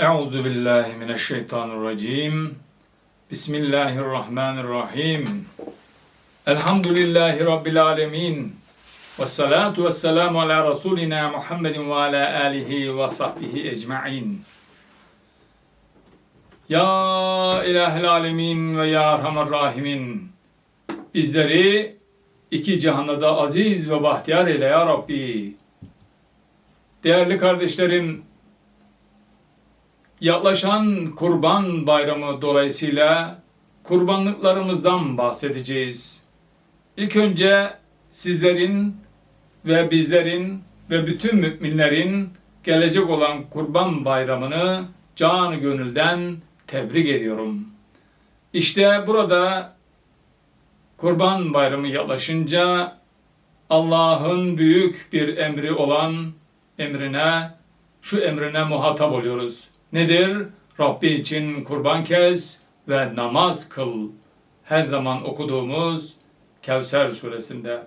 Euzu billahi mineşşeytanirracim. Bismillahirrahmanirrahim. Elhamdülillahi rabbil alamin. Ve salatu ve selamu ala Resulina Muhammedin ve ala alihi ve sahbihi ecma'in. Ya ilahel alemin ve ya erhamer rahimin. Bizleri iki cihanda da aziz ve bahtiyar eyle ya Rabbi. Değerli kardeşlerim, yaklaşan Kurban Bayramı dolayısıyla kurbanlıklarımızdan bahsedeceğiz. İlk önce sizlerin ve bizlerin ve bütün müminlerin gelecek olan Kurban Bayramını canı gönülden tebrik ediyorum. İşte burada Kurban Bayramı yaklaşınca Allah'ın büyük bir emri olan emrine, şu emrine muhatap oluyoruz. Nedir? Rabbi için kurban kes ve namaz kıl. Her zaman okuduğumuz Kevser suresinde.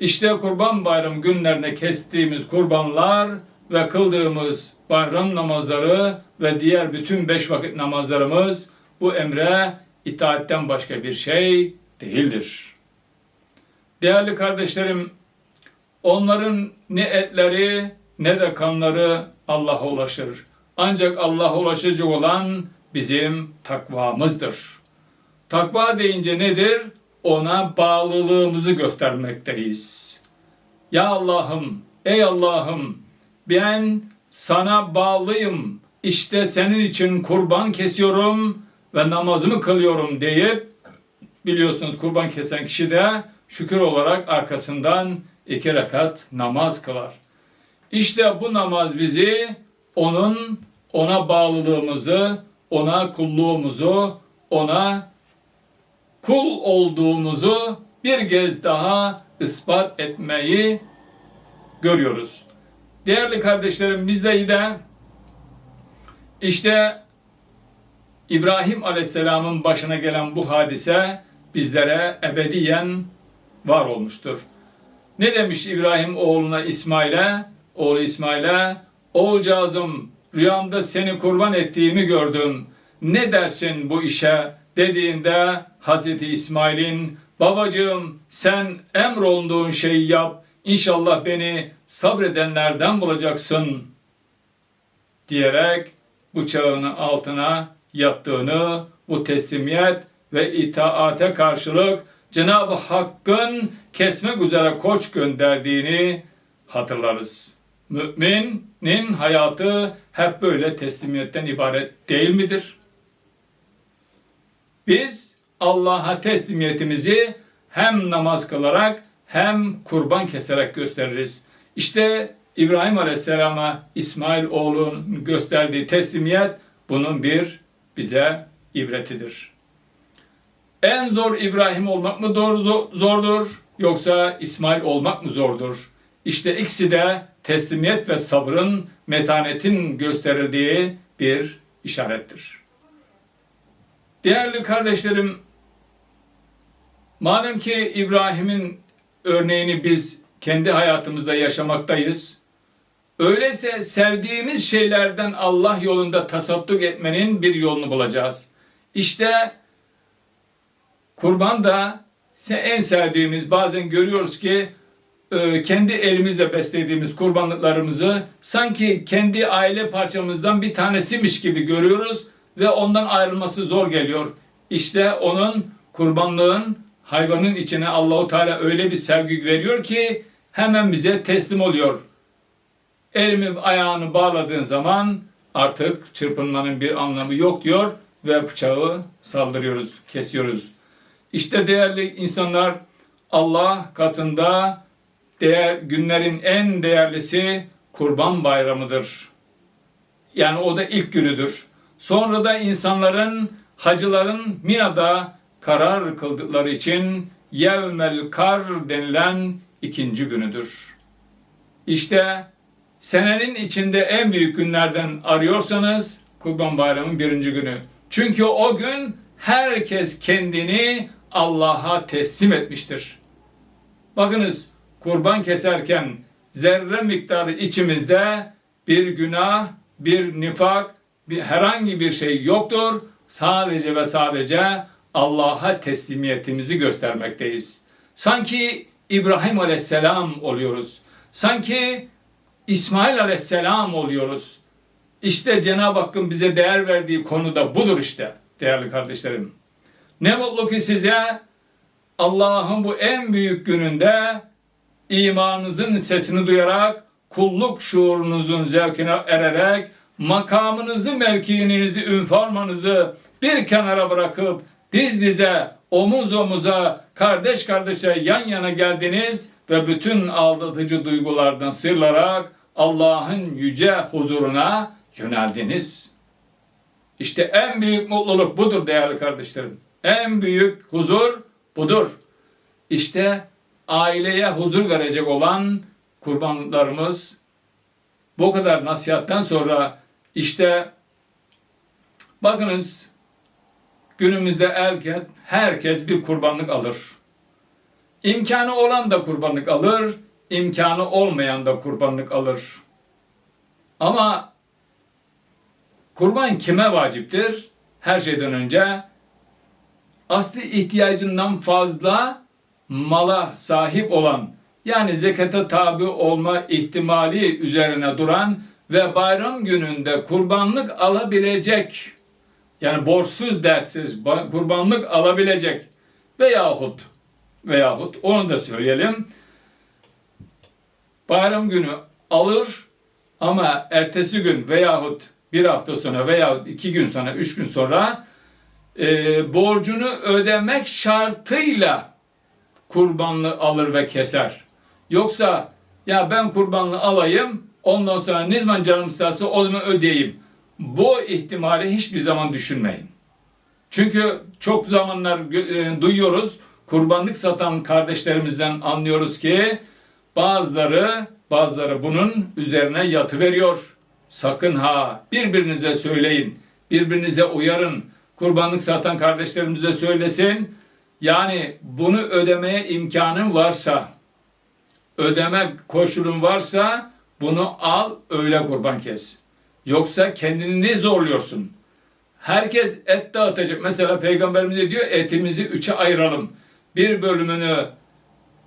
İşte kurban bayram günlerine kestiğimiz kurbanlar ve kıldığımız bayram namazları ve diğer bütün beş vakit namazlarımız bu emre itaatten başka bir şey değildir. Değerli kardeşlerim, onların ne etleri ne de kanları Allah'a ulaşır. Ancak Allah'a ulaşıcı olan bizim takvamızdır. Takva deyince nedir? Ona bağlılığımızı göstermekteyiz. Ya Allah'ım, ey Allah'ım ben sana bağlıyım. İşte senin için kurban kesiyorum ve namazımı kılıyorum deyip biliyorsunuz kurban kesen kişi de şükür olarak arkasından iki rekat namaz kılar. İşte bu namaz bizi onun ona bağlılığımızı, ona kulluğumuzu, ona kul olduğumuzu bir kez daha ispat etmeyi görüyoruz. Değerli kardeşlerim bizde de işte İbrahim Aleyhisselam'ın başına gelen bu hadise bizlere ebediyen var olmuştur. Ne demiş İbrahim oğluna İsmail'e? Oğlu İsmail'e, oğulcağızım rüyamda seni kurban ettiğimi gördüm. Ne dersin bu işe? Dediğinde Hazreti İsmail'in babacığım sen emrolunduğun şeyi yap. İnşallah beni sabredenlerden bulacaksın diyerek bıçağını altına yattığını bu teslimiyet ve itaate karşılık Cenab-ı Hakk'ın kesmek üzere koç gönderdiğini hatırlarız. Müminin hayatı hep böyle teslimiyetten ibaret değil midir? Biz Allah'a teslimiyetimizi hem namaz kılarak hem kurban keserek gösteririz. İşte İbrahim Aleyhisselam'a İsmail oğlun gösterdiği teslimiyet bunun bir bize ibretidir. En zor İbrahim olmak mı zordur yoksa İsmail olmak mı zordur? İşte ikisi de teslimiyet ve sabrın, metanetin gösterildiği bir işarettir. Değerli kardeşlerim, madem ki İbrahim'in örneğini biz kendi hayatımızda yaşamaktayız, öyleyse sevdiğimiz şeylerden Allah yolunda tasadduk etmenin bir yolunu bulacağız. İşte kurban da en sevdiğimiz bazen görüyoruz ki kendi elimizle beslediğimiz kurbanlıklarımızı sanki kendi aile parçamızdan bir tanesiymiş gibi görüyoruz ve ondan ayrılması zor geliyor. İşte onun kurbanlığın hayvanın içine Allahu Teala öyle bir sevgi veriyor ki hemen bize teslim oluyor. Elimi ayağını bağladığın zaman artık çırpınmanın bir anlamı yok diyor ve bıçağı saldırıyoruz, kesiyoruz. İşte değerli insanlar Allah katında değer, günlerin en değerlisi Kurban Bayramı'dır. Yani o da ilk günüdür. Sonra da insanların, hacıların Mina'da karar kıldıkları için Yevmel Kar denilen ikinci günüdür. İşte senenin içinde en büyük günlerden arıyorsanız Kurban Bayramı'nın birinci günü. Çünkü o gün herkes kendini Allah'a teslim etmiştir. Bakınız kurban keserken zerre miktarı içimizde bir günah, bir nifak bir, herhangi bir şey yoktur. Sadece ve sadece Allah'a teslimiyetimizi göstermekteyiz. Sanki İbrahim Aleyhisselam oluyoruz. Sanki İsmail Aleyhisselam oluyoruz. İşte Cenab-ı Hakk'ın bize değer verdiği konu da budur işte değerli kardeşlerim. Ne mutlu ki size Allah'ın bu en büyük gününde imanınızın sesini duyarak, kulluk şuurunuzun zevkine ererek, makamınızı, mevkiinizi, ünformanızı bir kenara bırakıp diz dize, omuz omuza, kardeş kardeşe yan yana geldiniz ve bütün aldatıcı duygulardan sıyrılarak Allah'ın yüce huzuruna yöneldiniz. İşte en büyük mutluluk budur değerli kardeşlerim. En büyük huzur budur. İşte aileye huzur verecek olan kurbanlarımız bu kadar nasihatten sonra işte bakınız günümüzde erken herkes bir kurbanlık alır. İmkanı olan da kurbanlık alır, imkanı olmayan da kurbanlık alır. Ama kurban kime vaciptir? Her şeyden önce asli ihtiyacından fazla mala sahip olan yani zekata tabi olma ihtimali üzerine duran ve bayram gününde kurbanlık alabilecek yani borçsuz dersiz ba- kurbanlık alabilecek veyahut veyahut onu da söyleyelim bayram günü alır ama ertesi gün veyahut bir hafta sonra veyahut iki gün sonra üç gün sonra e, borcunu ödemek şartıyla kurbanlı alır ve keser. Yoksa ya ben kurbanlı alayım ondan sonra ne zaman canım isterse o zaman ödeyeyim. Bu ihtimali hiçbir zaman düşünmeyin. Çünkü çok zamanlar e, duyuyoruz kurbanlık satan kardeşlerimizden anlıyoruz ki bazıları bazıları bunun üzerine yatı veriyor. Sakın ha birbirinize söyleyin. Birbirinize uyarın. Kurbanlık satan kardeşlerimize söylesin. Yani bunu ödemeye imkanın varsa, ödeme koşulun varsa bunu al öyle kurban kes. Yoksa kendini ne zorluyorsun? Herkes et dağıtacak. Mesela Peygamberimiz de diyor etimizi üçe ayıralım. Bir bölümünü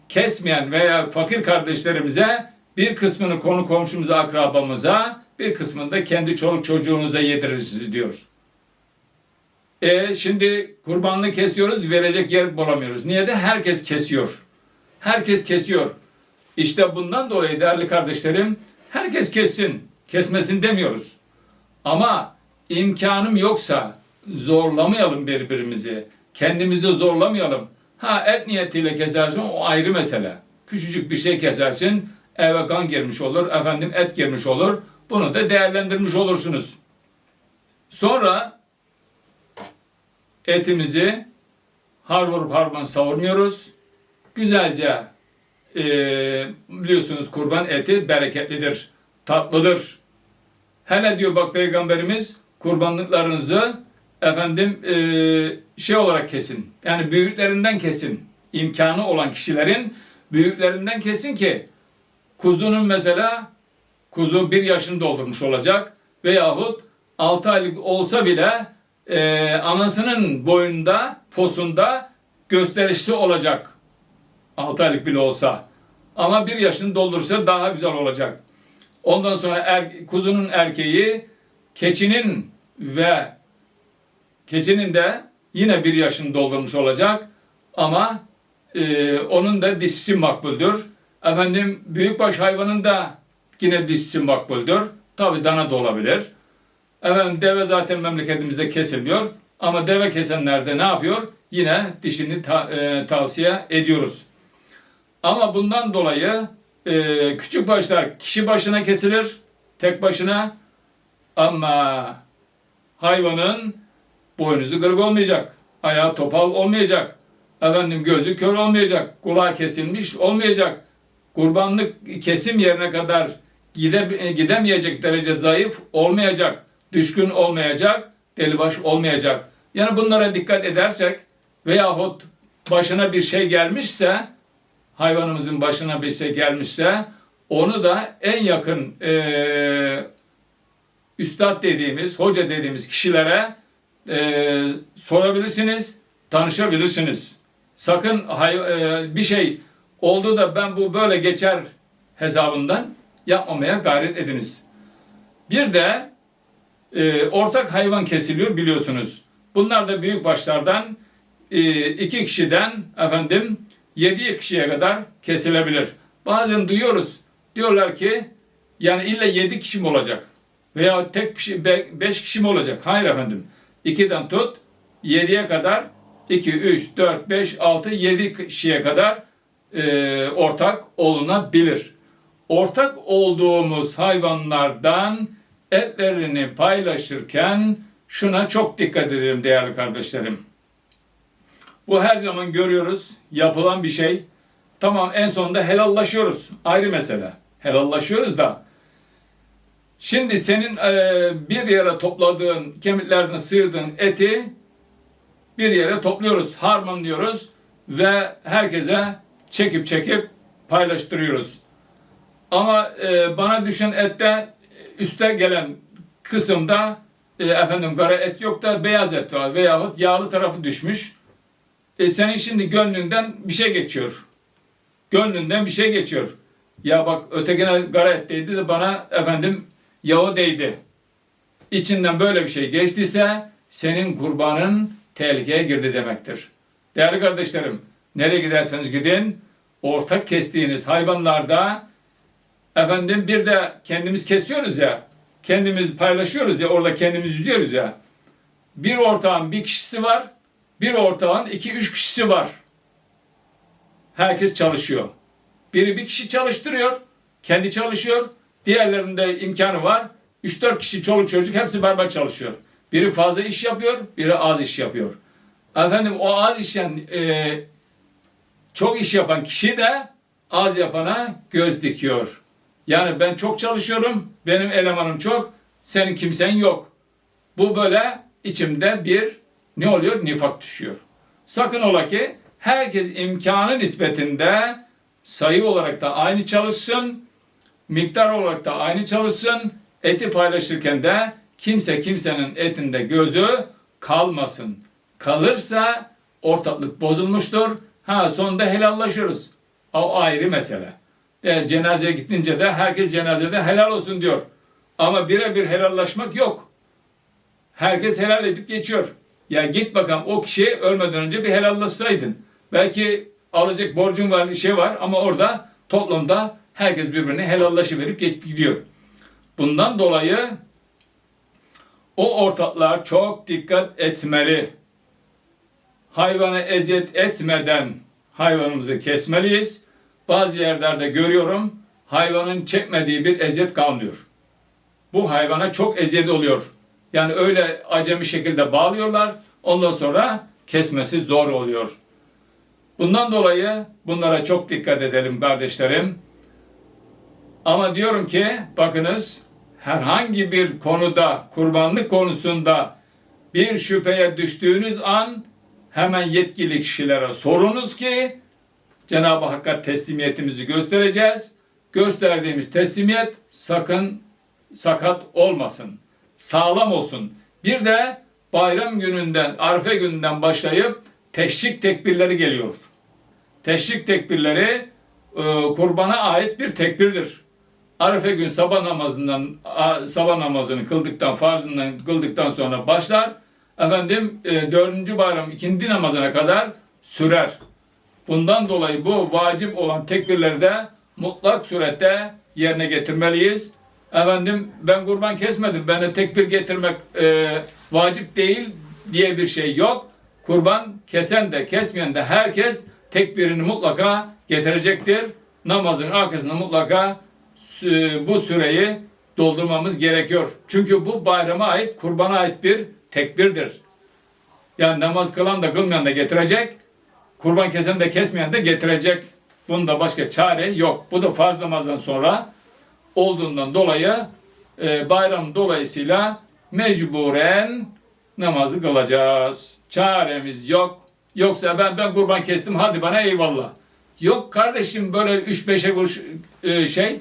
kesmeyen veya fakir kardeşlerimize bir kısmını konu komşumuza, akrabamıza, bir kısmını da kendi çoluk çocuğunuza yediririz diyor. E şimdi kurbanlığı kesiyoruz, verecek yer bulamıyoruz. Niye de herkes kesiyor. Herkes kesiyor. İşte bundan dolayı değerli kardeşlerim, herkes kessin, kesmesin demiyoruz. Ama imkanım yoksa zorlamayalım birbirimizi. Kendimizi zorlamayalım. Ha et niyetiyle kesersin o ayrı mesele. Küçücük bir şey kesersin eve kan girmiş olur, efendim et girmiş olur. Bunu da değerlendirmiş olursunuz. Sonra etimizi har vurup harman savurmuyoruz. Güzelce e, biliyorsunuz kurban eti bereketlidir, tatlıdır. Hele diyor bak peygamberimiz kurbanlıklarınızı efendim e, şey olarak kesin. Yani büyüklerinden kesin. İmkanı olan kişilerin büyüklerinden kesin ki kuzunun mesela kuzu bir yaşını doldurmuş olacak veyahut 6 aylık olsa bile e, anasının boyunda, posunda gösterişli olacak. 6 aylık bile olsa. Ama bir yaşını doldursa daha güzel olacak. Ondan sonra er, kuzunun erkeği keçinin ve keçinin de yine bir yaşını doldurmuş olacak. Ama e, onun da dişisi makbuldür. Efendim büyükbaş hayvanın da yine dişisi makbuldür. Tabi dana da olabilir. Efendim deve zaten memleketimizde kesiliyor. Ama deve kesenlerde ne yapıyor? Yine dişini ta- e, tavsiye ediyoruz. Ama bundan dolayı e, küçük başlar kişi başına kesilir, tek başına. Ama hayvanın boynuzu kırık olmayacak, ayağı topal olmayacak, efendim gözü kör olmayacak, kulağı kesilmiş olmayacak, kurbanlık kesim yerine kadar gide, gidemeyecek derece zayıf olmayacak, düşkün olmayacak, delibaş olmayacak. Yani bunlara dikkat edersek veyahut başına bir şey gelmişse, hayvanımızın başına bir şey gelmişse, onu da en yakın eee üstad dediğimiz, hoca dediğimiz kişilere e, sorabilirsiniz, tanışabilirsiniz. Sakın hay- e, bir şey oldu da ben bu böyle geçer hesabından yapmamaya gayret ediniz. Bir de e, ortak hayvan kesiliyor biliyorsunuz. Bunlar da büyük başlardan e, iki kişiden efendim yedi kişiye kadar kesilebilir. Bazen duyuyoruz diyorlar ki yani illa yedi kişi mi olacak veya tek kişi be- beş kişi mi olacak? Hayır efendim. İkiden tut yediye kadar 2, 3, 4, 5, 6, 7 kişiye kadar e, ortak olunabilir. Ortak olduğumuz hayvanlardan etlerini paylaşırken şuna çok dikkat edelim değerli kardeşlerim. Bu her zaman görüyoruz, yapılan bir şey. Tamam en sonunda helallaşıyoruz. Ayrı mesele. Helallaşıyoruz da. Şimdi senin e, bir yere topladığın, kemiklerden sıyırdığın eti bir yere topluyoruz, harmanlıyoruz ve herkese çekip çekip paylaştırıyoruz. Ama e, bana düşen ette üste gelen kısımda e, efendim kara et yok da beyaz et var veyahut yağlı tarafı düşmüş. E, senin şimdi gönlünden bir şey geçiyor. Gönlünden bir şey geçiyor. Ya bak ötekine kara et değdi de bana efendim yağı değdi. İçinden böyle bir şey geçtiyse senin kurbanın tehlikeye girdi demektir. Değerli kardeşlerim, nereye giderseniz gidin, ortak kestiğiniz hayvanlarda efendim bir de kendimiz kesiyoruz ya, kendimiz paylaşıyoruz ya, orada kendimiz yüzüyoruz ya. Bir ortağın bir kişisi var, bir ortağın iki üç kişisi var. Herkes çalışıyor. Biri bir kişi çalıştırıyor, kendi çalışıyor. Diğerlerinde imkanı var. 3-4 kişi çoluk çocuk hepsi beraber çalışıyor. Biri fazla iş yapıyor, biri az iş yapıyor. Efendim o az işten e, çok iş yapan kişi de az yapana göz dikiyor. Yani ben çok çalışıyorum, benim elemanım çok, senin kimsen yok. Bu böyle içimde bir ne oluyor? Nifak düşüyor. Sakın ola ki herkes imkanı nispetinde sayı olarak da aynı çalışsın, miktar olarak da aynı çalışsın. Eti paylaşırken de kimse kimsenin etinde gözü kalmasın. Kalırsa ortaklık bozulmuştur. Ha sonunda helallaşıyoruz. O ayrı mesele. De, cenazeye gittince de herkes cenazede helal olsun diyor. Ama birebir helallaşmak yok. Herkes helal edip geçiyor. Ya git bakalım o kişi ölmeden önce bir helallaşsaydın. Belki alacak borcun var bir şey var ama orada toplumda herkes birbirine helallaşıverip geçip gidiyor. Bundan dolayı o ortaklar çok dikkat etmeli. Hayvana eziyet etmeden hayvanımızı kesmeliyiz. Bazı yerlerde görüyorum hayvanın çekmediği bir eziyet kalmıyor. Bu hayvana çok eziyet oluyor. Yani öyle acemi şekilde bağlıyorlar. Ondan sonra kesmesi zor oluyor. Bundan dolayı bunlara çok dikkat edelim kardeşlerim. Ama diyorum ki bakınız herhangi bir konuda kurbanlık konusunda bir şüpheye düştüğünüz an hemen yetkili kişilere sorunuz ki Cenab-ı Hakk'a teslimiyetimizi göstereceğiz. Gösterdiğimiz teslimiyet sakın sakat olmasın. Sağlam olsun. Bir de bayram gününden, Arife gününden başlayıp teşrik tekbirleri geliyor. Teşrik tekbirleri e, kurbana ait bir tekbirdir. Arife gün sabah namazından sabah namazını kıldıktan farzından kıldıktan sonra başlar. Efendim e, dördüncü bayram ikindi namazına kadar sürer. Bundan dolayı bu vacip olan tekbirleri de mutlak surette yerine getirmeliyiz. Efendim ben kurban kesmedim. Bana tekbir getirmek e, vacip değil diye bir şey yok. Kurban kesen de kesmeyen de herkes tekbirini mutlaka getirecektir. Namazın arkasında mutlaka bu süreyi doldurmamız gerekiyor. Çünkü bu bayrama ait, kurbana ait bir tekbirdir. Yani namaz kılan da kılmayan da getirecek. Kurban kesen de kesmeyen de getirecek. Bunda başka çare yok. Bu da farz namazdan sonra olduğundan dolayı e, bayram dolayısıyla mecburen namazı kılacağız. Çaremiz yok. Yoksa ben ben kurban kestim hadi bana eyvallah. Yok kardeşim böyle 3-5'e kuruş e, şey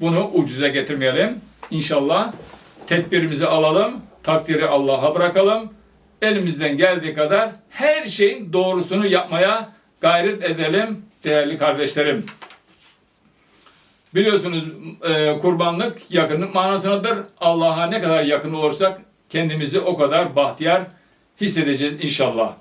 bunu ucuza getirmeyelim. İnşallah tedbirimizi alalım, takdiri Allah'a bırakalım. Elimizden geldiği kadar her şeyin doğrusunu yapmaya gayret edelim değerli kardeşlerim. Biliyorsunuz e, kurbanlık yakınlık manasındadır. Allah'a ne kadar yakın olursak kendimizi o kadar bahtiyar hissedeceğiz inşallah.